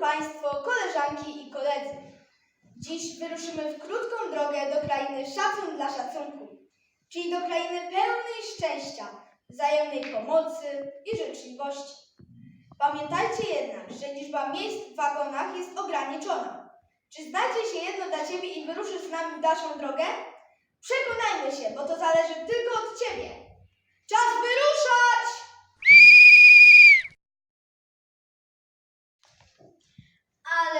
Państwo, koleżanki i koledzy, dziś wyruszymy w krótką drogę do krainy szacun dla szacunku, czyli do krainy pełnej szczęścia, wzajemnej pomocy i życzliwości. Pamiętajcie jednak, że liczba miejsc w wagonach jest ograniczona. Czy znajdzie się jedno dla Ciebie i wyruszysz z nami w dalszą drogę? Przekonajmy się, bo to zależy tylko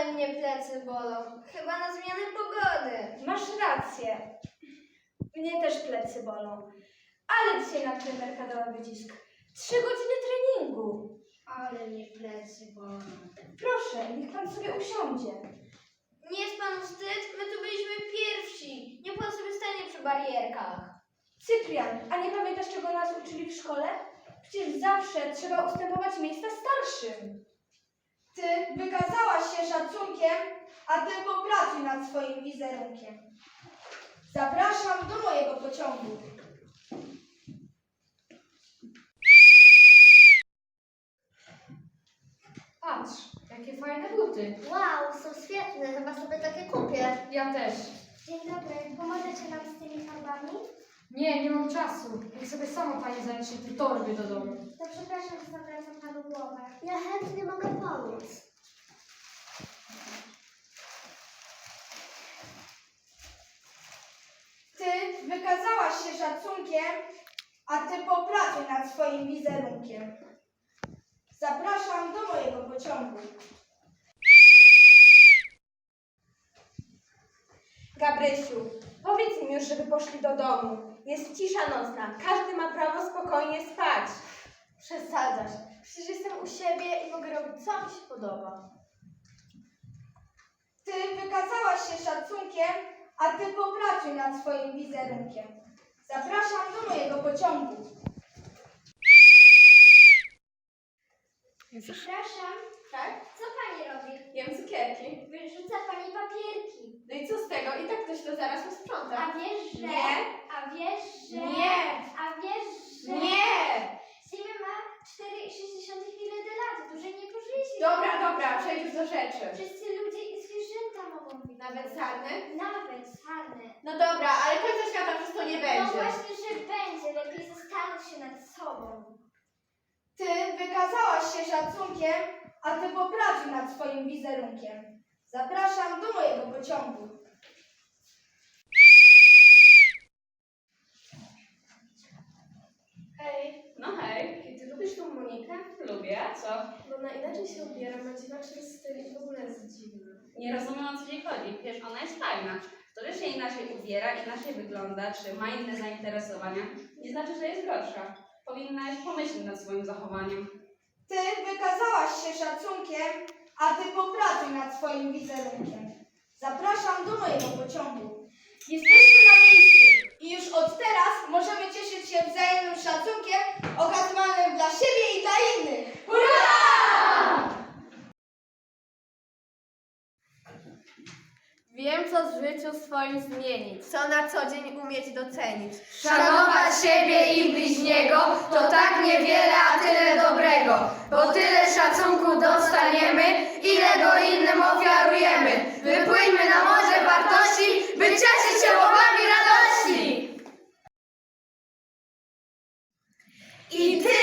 Ale mnie plecy bolą. Chyba na zmianę pogody. Masz rację. Mnie też plecy bolą. Ale dzisiaj na trenerka dała wycisk. Trzy godziny treningu. Ale mnie plecy bolą. Proszę, niech pan sobie usiądzie. Nie jest panu wstyd? My tu byliśmy pierwsi. Nie pan sobie stanie przy barierkach. Cyprian, a nie pamiętasz, czego nas uczyli w szkole? Przecież zawsze trzeba ustępować miejsca starszym. Ty wykazałaś się szacunkiem, a ty popracuj nad swoim wizerunkiem. Zapraszam do mojego pociągu. Patrz, jakie fajne buty. Wow, są świetne. Chyba sobie takie kupię. Ja też. Dzień dobry. Pomożecie nam z tymi farbami? Nie, nie mam czasu. Niech sobie sama pani zaniesie te torby do domu. To przepraszam, że zawracam panu głowę. Ja chętnie mogę pomóc. Ty wykazałaś się szacunkiem, a ty popracuj nad swoim wizerunkiem. Zapraszam do mojego pociągu. Gabrysiu, powiedz im już, żeby poszli do domu. Jest cisza nocna. Każdy ma prawo spokojnie spać. Przesadzasz. Przecież jestem u siebie i mogę robić co mi się podoba. Ty wykazałaś się szacunkiem, a ty popracuj nad swoim wizerunkiem. Zapraszam do mojego pociągu. Przepraszam. Tak? Co pani robi? Jem cukierki. Wyrzuca pani papierki. No i co z tego? I tak ktoś to zaraz usprząta. A wiesz, że... Nie. A wiesz, że... Nie. A wiesz, że... Nie! Dobra, przejdź do rzeczy. Wszyscy ludzie i zwierzęta mogą być. Nawet sarny? Nawet sarny. No dobra, ale końca świata przez to nie No będzie. właśnie, że będzie. Lepiej zastanów się nad sobą. Ty wykazałaś się szacunkiem, a ty popracuj nad swoim wizerunkiem. Zapraszam do mojego pociągu. Co? Bo na inaczej się ubiera, ma dziwaczny styl i w ogóle jest dziwna. Nie rozumiem o co jej chodzi. Przecież ona jest fajna. To, że się inaczej ubiera, inaczej wygląda, czy ma inne zainteresowania, nie znaczy, że jest gorsza. Powinnaś pomyśleć nad swoim zachowaniem. Ty wykazałaś się szacunkiem, a ty popracuj nad swoim wizerunkiem. Zapraszam do mojego pociągu. Jesteśmy na miejscu i już od teraz możemy cieszyć się wzajemnym szacunkiem okazywanym dla siebie i dla innych. Wiem, co w życiu swoim zmienić. Co na co dzień umieć docenić. Szanować siebie i bliźniego to tak niewiele, a tyle dobrego, bo tyle szacunku dostaniemy, ile go innym ofiarujemy. Wypłyńmy na morze wartości, by cieszyć się łowami radości. I ty